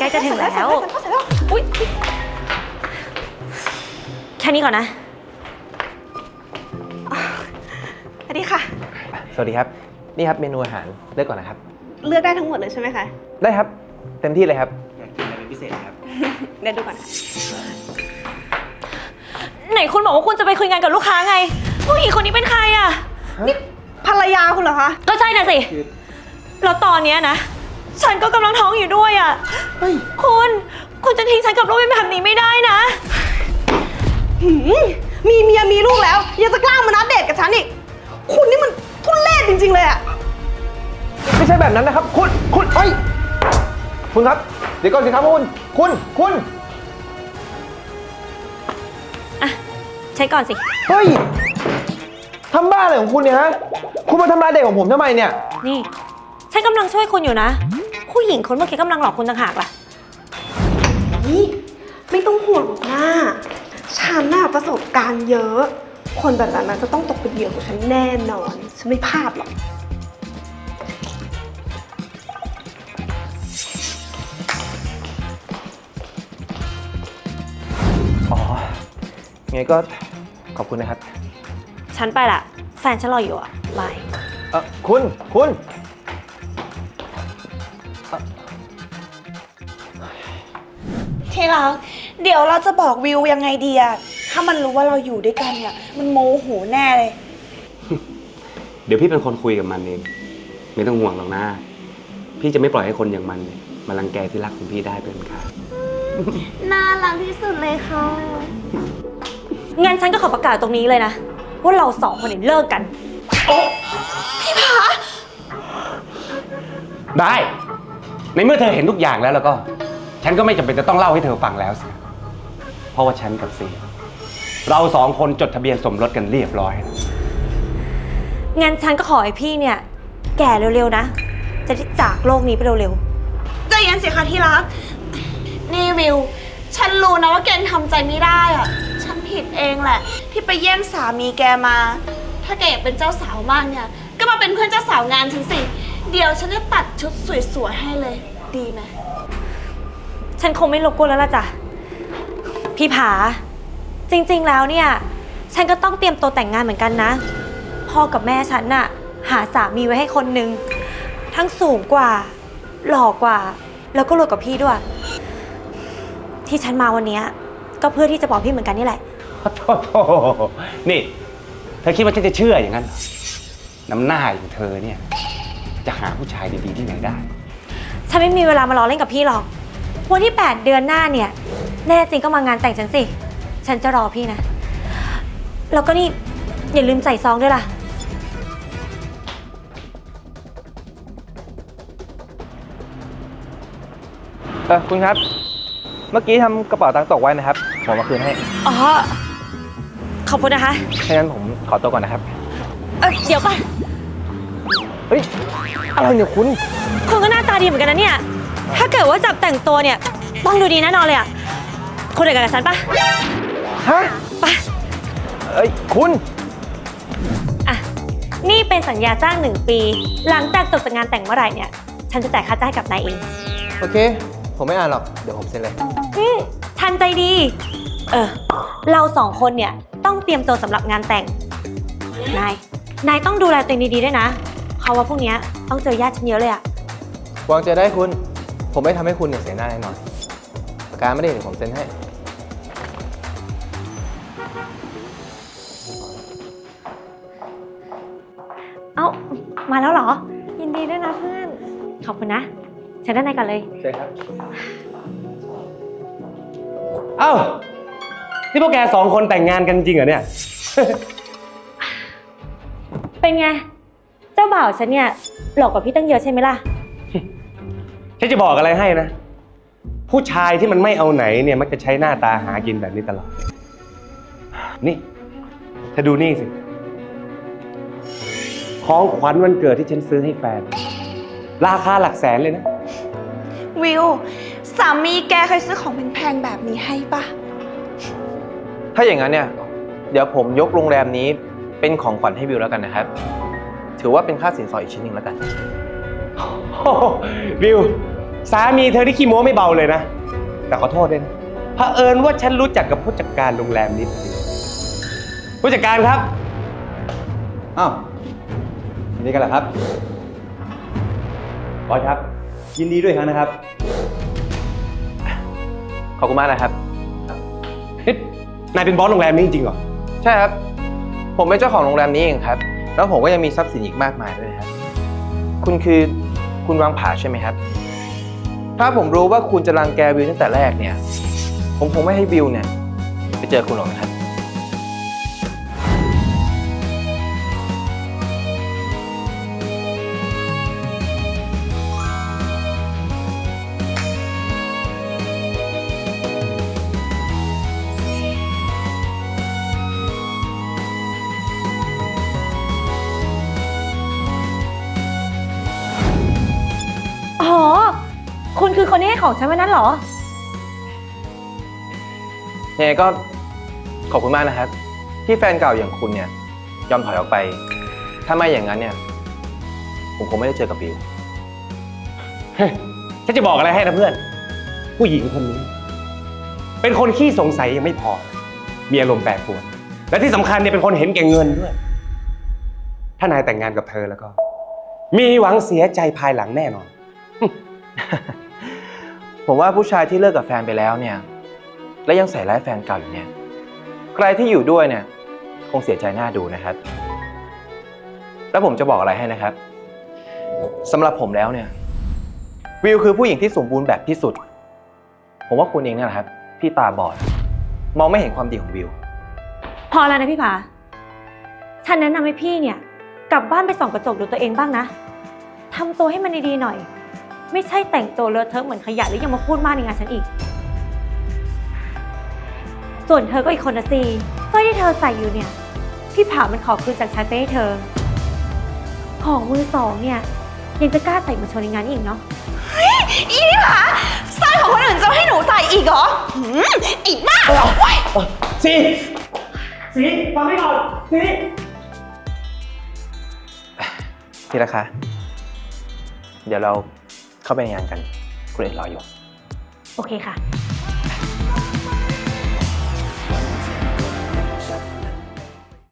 ใกล้จะถึงแล้ว อุ้ยแค่นี้ก่อนนะ สวัสดีค่ะ สวัสดีครับ นี่ครับเมนูอาหารเลือกก่อนนะครับ เลือกได้ทั้งหมดเลยใช่ไหมคะ ได้ครับ เต็มที่เลยครับ อยากกินอะไรเป็นพิเศษครับ เดี๋ยวดูก่อน ไหนคุณบอกว่าคุณจะไปคุยงานกับลูกค้าไง ผู้หญิงคนนี้เป็นใครอะนี่ภรรยาคุณเหรอคะ ก็ใช่น่ะสิ แล้วตอนเนี้ยนะ ฉันก็กำลังท้องอยู่ด้วยอะคุณ คุณจะทิ้งฉันกับลูกไว้แบบนี้ไม่ได้นะ หืมมีเมียมีลูกแล้ว ยังจะกล้ามานัดเดทกับฉันอีก คุณนี่มันทุเรศจริง ๆ เลยอะไม่ใช่แบบนั้นนะครับ คุณ คุณเฮ้ย คุณครับ เดี๋ยวก่อนสิครับคุณ คุณ คุณอะใช้ก่อนสิ เฮ้ย ทำบ้าอะไรของคุณเนี่ยฮะ คุณมาทำร้ายเด็กของผมทำไมเนี่ย นี่ ฉันกำลังช่วยคุณอยู่นะ ผู้หญิงคนเมื่อกี้กำลังหลอกคุณต่างหากล่ะ นี่ไม่ต้องห่วงหรอกนะฉันน่ะประสบการณ์เยอะ คนแบบนั้นนะจะต้องตกเป็นเหยื่อของฉันแน่นอน ฉันไม่พลาดหรอก อ๋อไงก็ขอบคุณนะครับ ฉันไปละ แฟนฉันรออยู่อะบาย เออคุณ คุณ ที่รักเดี๋ยวเราจะบอกวิวยังไงดีอะถ้ามันรู้ว่าเราอยู่ด้วยกันเนี่ย มันโมโหแน่เลย เดี๋ยวพี่เป็นคนคุยกับมันเอง ไม่ต้องห่วงหรอกนะ พี่จะไม่ปล่อยให้คนอย่างมันเนี่ยมารังแกที่รักของพี่ได้เป็นค่ะ น่ารักที่สุดเลยค่ะ งั้นฉันก็ขอประกาศตรงนี้เลยนะ ว่าเราสองคนเนี่ยเลิกกัน ได้ ในเมื่อเธอเห็นทุกอย่างแล้วแล้วก็ ฉันก็ไม่จำเป็นจะต้องเล่าให้เธอฟังแล้วสิ เพราะว่าฉันกับซีเราสองคนจดทะเบียนสมรสกันเรียบร้อยแล้วงั้นฉันก็ขอให้พี่เนี่ย แก่เร็วๆนะ จะได้จากโลกนี้ไปเร็วใจเย็นสิคะที่รัก นี่วิว ฉันรู้นะว่าแกทำใจไม่ได้อะฉันผิดเองแหละ ที่ไปแย่งสามีแกมา ถ้าแกอยากเป็นเจ้าสาวมากเนี่ย ก็มาเป็นเพื่อนเจ้าสาวงานฉันสิ เดี๋ยวฉันจะตัดชุดสวยๆให้เลย ดีไหม ๆ ฉันคงไม่รบกวนแล้วล่ะจ้ะ พี่ผา จริงๆแล้วเนี่ย ฉันก็ต้องเตรียมตัวแต่งงานเหมือนกันนะ พ่อกับแม่ฉันน่ะ หาสามีไว้ให้คนนึงทั้งสูงกว่า หล่อกว่า แล้วก็รวยกว่าพี่ด้วย ที่ฉันมาวันเนี้ยก็เพื่อที่จะบอกพี่เหมือนกันนี่แหละ โอ้โธ่นี่ เธอคิดว่าฉันจะเชื่ออย่างนั้นเหรอน้ำหน้าอย่างเธอเนี่ย จะหาผู้ชายดีๆที่ไหนได้ ฉันไม่มีเวลามารอเล่นกับพี่หรอก วันที่ 8 เดือนหน้าเนี่ย แน่จริงก็มางานแต่งฉันสิ ฉันจะรอพี่นะ แล้วก็นี่ อย่าลืมใส่ซองด้วยล่ะ เออคุณครับ เมื่อกี้ทำกระเป๋าตังค์ตกไว้นะครับ ผมมาคืนให้อ๋อ ขอบคุณนะคะ ถ้างั้นผมขอตัวก่อนนะครับ เออเดี๋ยวก่อนเฮ้ย อะไรเนี่ยคุณคุณก็หน้าตาดีเหมือนกันนะเนี่ย ถ้าเกิดว่าจับแต่งตัวเนี่ย ต้องดูดีแน่นอนเลยอะคุณเดียวกันกับฉันปะฮะไปเอ้ยคุณ อะ นี่เป็นสัญญาจ้างหนึ่งปี หลังจากจบจากงานแต่งเมื่อไหร่เนี่ย ฉันจะจ่ายค่าจ้างให้กับนายเอง โอเค ผมไม่อ่านหรอก เดี๋ยวผมเซ็นเลย อืมทันใจดี เออ เราสองคนเนี่ยต้องเตรียมตัวสำหรับงานแต่ง นาย นายต้องดูแลตัวเองดีๆด้วยนะ เพราะว่าพวกเนี้ยต้องเจอญาติฉันเยอะเลยอะวางใจได้คุณ ผมไม่ทำให้คุณเนี่ยเสียหน้าแน่นอนปากกาไม่ได้เดี๋ยวผมเซ็นให้ เอ้า มาแล้วเหรอ ยินดีด้วยนะเพื่อน ขอบคุณนะเชิญด้านในก่อนเลย ใช่ครับ เอ้า นี่พวกแกสองคนแต่งงานกันจริงเหรอเนี่ย เป็นไง เจ้าบ่าวฉันเนี่ยหลอกกว่าพี่ตั้งเยอะใช่ไหมล่ะ ฉันจะบอกอะไรให้นะ ผู้ชายที่มันไม่เอาไหนเนี่ยมักจะใช้หน้าตาหากินแบบนี้ตลอด นี่เธอดูนี่สิ ของขวัญวันเกิดที่ฉันซื้อให้แฟน ราคาหลักแสนเลยนะ วิว สามีแกเคยซื้อของแพงๆแบบนี้ให้ปะถ้าอย่างนั้นเนี่ย เดี๋ยวผมยกโรงแรมนี้เป็นของขวัญให้วิวแล้วกันนะครับ ถือว่าเป็นค่าสินสอดอีกชิ้นหนึ่งแล้วกัน โอ้โหวิว สามีเธอที่ขี้โม้ไม่เบาเลยนะ แต่ขอโทษด้วยนะเผอิญว่าฉันรู้จักกับผู้จัดการโรงแรมนี้พอดีผู้จัดการครับ อ้าวยินดีกันเหรอครับบอสครับ ยินดีด้วยครั้งนะครับ ขอบคุณมากนะครับเอ๊ะนายเป็นบอสโรงแรมนี้จริงๆเหรอ ใช่ครับ ผมเป็นเจ้าของโรงแรมนี้เองครับ แล้วผมก็ยังมีทรัพย์สินอีกมากมายด้วยนะครับ คุณคือ คุณวางผ่าใช่ไหมครับ ถ้าผมรู้ว่าคุณจะรังแกวิวตั้งแต่แรกเนี่ย ผมคงไม่ให้วิวเนี่ย ไปเจอคุณหรอกนะครับ คุณคือคนที่ให้ของฉันวันนั้นเหรอ ยังไงก็ขอบคุณมากนะครับ ที่แฟนเก่าอย่างคุณเนี่ย ยอมถอยออกไป ถ้าไม่อย่างนั้นเนี่ย ผมคงไม่ได้เจอกับวิว ฉันจะบอกอะไรให้นะเพื่อน ผู้หญิงคนนี้ เป็นคนขี้สงสัยยังไม่พอ มีอารมณ์แปรปรวน และที่สำคัญเนี่ยเป็นคนเห็นแก่เงินด้วย ถ้านายแต่งงานกับเธอแล้วก็ มีหวังเสียใจภายหลังแน่นอน ผมว่าผู้ชายที่เลิกกับแฟนไปแล้วเนี่ย และยังใส่ร้ายแฟนเก่าอยู่เนี่ย ใครที่อยู่ด้วยเนี่ย คงเสียใจหน้าดูนะครับ แล้วผมจะบอกอะไรให้นะครับสำหรับผมแล้วเนี่ย วิวคือผู้หญิงที่สมบูรณ์แบบที่สุด ผมว่าคุณเองเนี่ยแหละครับ ที่ตาบอด มองไม่เห็นความดีของวิว พอแล้วนะพี่ผาฉันแนะนำให้พี่เนี่ย กลับบ้านไปส่องกระจกดูตัวเองบ้างนะทำตัวให้มันดีๆหน่อย ไม่ใช่แต่งตัวเลอะเทอะเหมือนขยะหรือยังมาพูดมากในงานฉันอีก ส่วนเธอก็อีกคนนะซีสร้อยที่เธอใส่อยู่เนี่ย พี่ผามันขอคืนจากฉันไปให้เธอ ของมือสองเนี่ย ยังจะกล้าใส่มาโชว์ในงานนี้อีกเนาะ อีนี่ผาสร้อยของคนอื่นจะให้หนูใส่อีกเหรอหืมอีกมากเหรอเว้ยสีสีฟังไม่ก่อนสีที่ราคาเดี๋ยวเรา เข้าไปในงานกันคุณเอ็นรออยู่ โอเคค่ะ